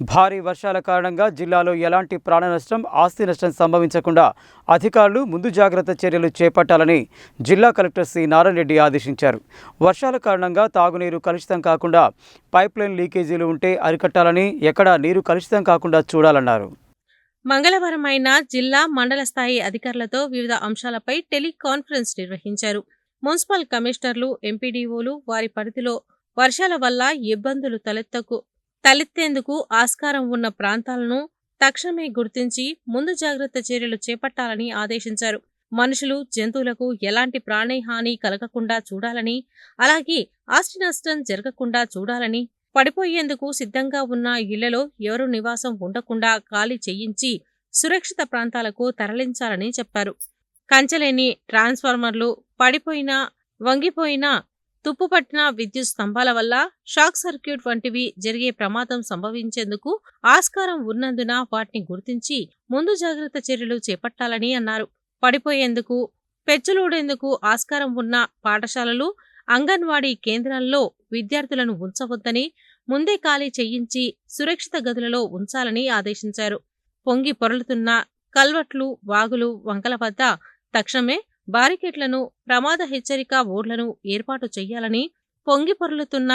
భారీ వర్షాల కారణంగా జిల్లాలో ఎలాంటి ప్రాణ నష్టం ఆస్తి నష్టం సంభవించకుండా అధికారులు ముందు జాగ్రత్త చర్యలు చేపట్టాలని జిల్లా కలెక్టర్ సి. నారాయణ రెడ్డి ఆదేశించారు. వర్షాల కారణంగా తాగునీరు కలుషితం కాకుండా పైప్లైన్ లీకేజీలు ఉంటే అరికట్టాలని ఎక్కడా నీరు కలుషితం కాకుండా చూడాలన్నారు. మంగళవారం ఆయన జిల్లా మండల స్థాయి అధికారులతో వివిధ అంశాలపై టెలికాన్ఫరెన్స్ నిర్వహించారు. మున్సిపల్ కమిషనర్లు ఎంపీడీఓలు వారి పరిధిలో వర్షాల వల్ల ఇబ్బందులు తలెత్తకు తలెత్తేందుకు ఆస్కారం ఉన్న ప్రాంతాలను తక్షణమే గుర్తించి ముందు జాగ్రత్త చర్యలు చేపట్టాలని ఆదేశించారు. మనుషులు జంతువులకు ఎలాంటి ప్రాణహాని కలగకుండా చూడాలని అలాగే ఆస్తి నష్టం జరగకుండా చూడాలని పడిపోయేందుకు సిద్ధంగా ఉన్న ఇళ్ళలో ఎవరు నివాసం ఉండకుండా ఖాళీ చేయించి సురక్షిత ప్రాంతాలకు తరలించాలని చెప్పారు. కంచెలేని ట్రాన్స్ఫార్మర్లు పడిపోయిన వంగిపోయిన తుప్పుపట్టిన విద్యుత్ స్తంభాల వల్ల షాక్ సర్క్యూట్ వంటివి జరిగే ప్రమాదం సంభవించేందుకు ఆస్కారం ఉన్నందున వాటిని గుర్తించి ముందు జాగ్రత్త చర్యలు చేపట్టాలని అన్నారు. పడిపోయేందుకు పెచ్చులూడేందుకు ఆస్కారం ఉన్న పాఠశాలలు అంగన్వాడీ కేంద్రాల్లో విద్యార్థులను ఉంచవద్దని ముందే ఖాళీ చేయించి సురక్షిత గదులలో ఉంచాలని ఆదేశించారు. పొంగి పొరలుతున్న కల్వట్లు వాగులు వంకల వద్ద తక్షణమే బారికేట్లను ప్రమాద హెచ్చరిక బోర్డులను ఏర్పాటు చేయాలని పొంగిపొరలుతున్న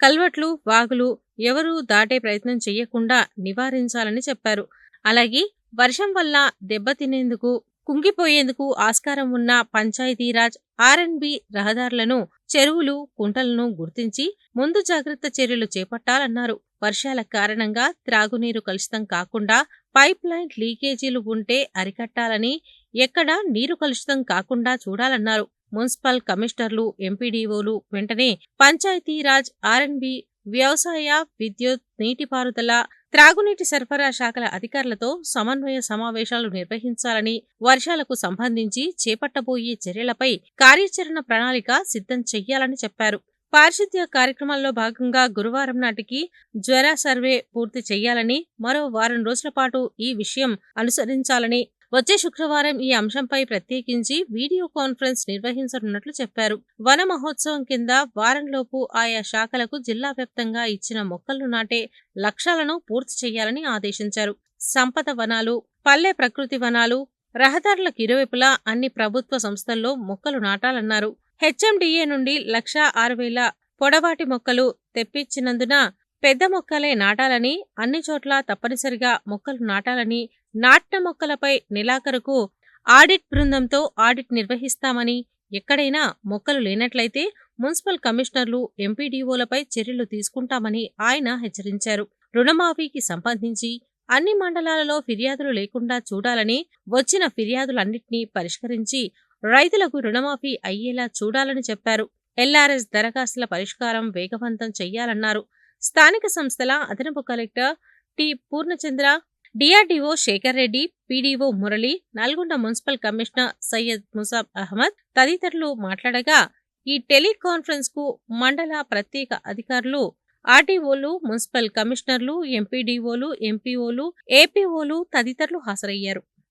కల్వట్లు వాగులు ఎవరూ దాటే ప్రయత్నం చేయకుండా నివారించాలని చెప్పారు. అలాగే వర్షం వల్ల దెబ్బతినేందుకు కుంగిపోయేందుకు ఆస్కారం ఉన్న పంచాయతీరాజ్ ఆర్ఎన్బి రహదారులను చెరువులు కుంటలను గుర్తించి ముందు జాగ్రత్త చర్యలు చేపట్టాలన్నారు. వర్షాల కారణంగా త్రాగునీరు కలుషితం కాకుండా పైప్ లైన్ లీకేజీలు ఉంటే అరికట్టాలని ఎక్కడా నీరు కలుషితం కాకుండా చూడాలన్నారు. మున్సిపల్ కమిషనర్లు ఎంపీడీఓలు వెంటనే పంచాయతీరాజ్ ఆర్ఎన్బి వ్యవసాయ విద్యుత్ నీటిపారుదల త్రాగునీటి సరఫరా శాఖల అధికారులతో సమన్వయ సమావేశాలు నిర్వహించాలని వర్షాలకు సంబంధించి చేపట్టబోయే చర్యలపై కార్యాచరణ ప్రణాళిక సిద్ధం చెయ్యాలని చెప్పారు. పారిశుద్ధ్య కార్యక్రమాల్లో భాగంగా గురువారం నాటికి జ్వర సర్వే పూర్తి చేయాలని మరో వారం రోజుల పాటు ఈ విషయం అనుసరించాలని వచ్చే శుక్రవారం ఈ అంశంపై ప్రత్యేకించి వీడియో కాన్ఫరెన్స్ నిర్వహించనున్నట్లు చెప్పారు. వన మహోత్సవం కింద వారంలోపు ఆయా శాఖలకు జిల్లా వ్యాప్తంగా ఇచ్చిన మొక్కలు నాటే లక్ష్యాలను పూర్తి చేయాలని ఆదేశించారు. సంపద వనాలు పల్లె ప్రకృతి వనాలు రహదారులకు ఇరువైపులా అన్ని ప్రభుత్వ సంస్థల్లో మొక్కలు నాటాలన్నారు. హెచ్ఎండిఏ నుండి లక్షా ఆరు వేల పొడవాటి మొక్కలు తెప్పించినందున పెద్ద మొక్కలే నాటాలని అన్ని చోట్ల తప్పనిసరిగా మొక్కలు నాటాలని నాటిన మొక్కలపై నెలాఖరుకు ఆడిట్ బృందంతో ఆడిట్ నిర్వహిస్తామని ఎక్కడైనా మొక్కలు లేనట్లయితే మున్సిపల్ కమిషనర్లు ఎంపీడీఓలపై చర్యలు తీసుకుంటామని ఆయన హెచ్చరించారు. రుణమాఫీకి సంబంధించి అన్ని మండలాలలో ఫిర్యాదులు లేకుండా చూడాలని వచ్చిన ఫిర్యాదులన్నింటినీ పరిష్కరించి రైతులకు రుణమాఫీ అయ్యేలా చూడాలని చెప్పారు. ఎల్ఆర్ఎస్ దరఖాస్తుల పరిష్కారం వేగవంతం చెయ్యాలన్నారు. స్థానిక సంస్థల అదనపు collector T Purnachandra DRDO Shekar Reddy PDO Murali Nalgonda municipal commissioner Syed Musab Ahmed తదితరులు మాట్లాడగా ఈ టెలికాన్ఫరెన్స్కు మండల ప్రత్యేక అధికారులు ఆర్డీఓలు మున్సిపల్ కమిషనర్లు ఎంపీడీఓలు ఎంపీఓలు ఏపీఓలు తదితరులు హాజరయ్యారు.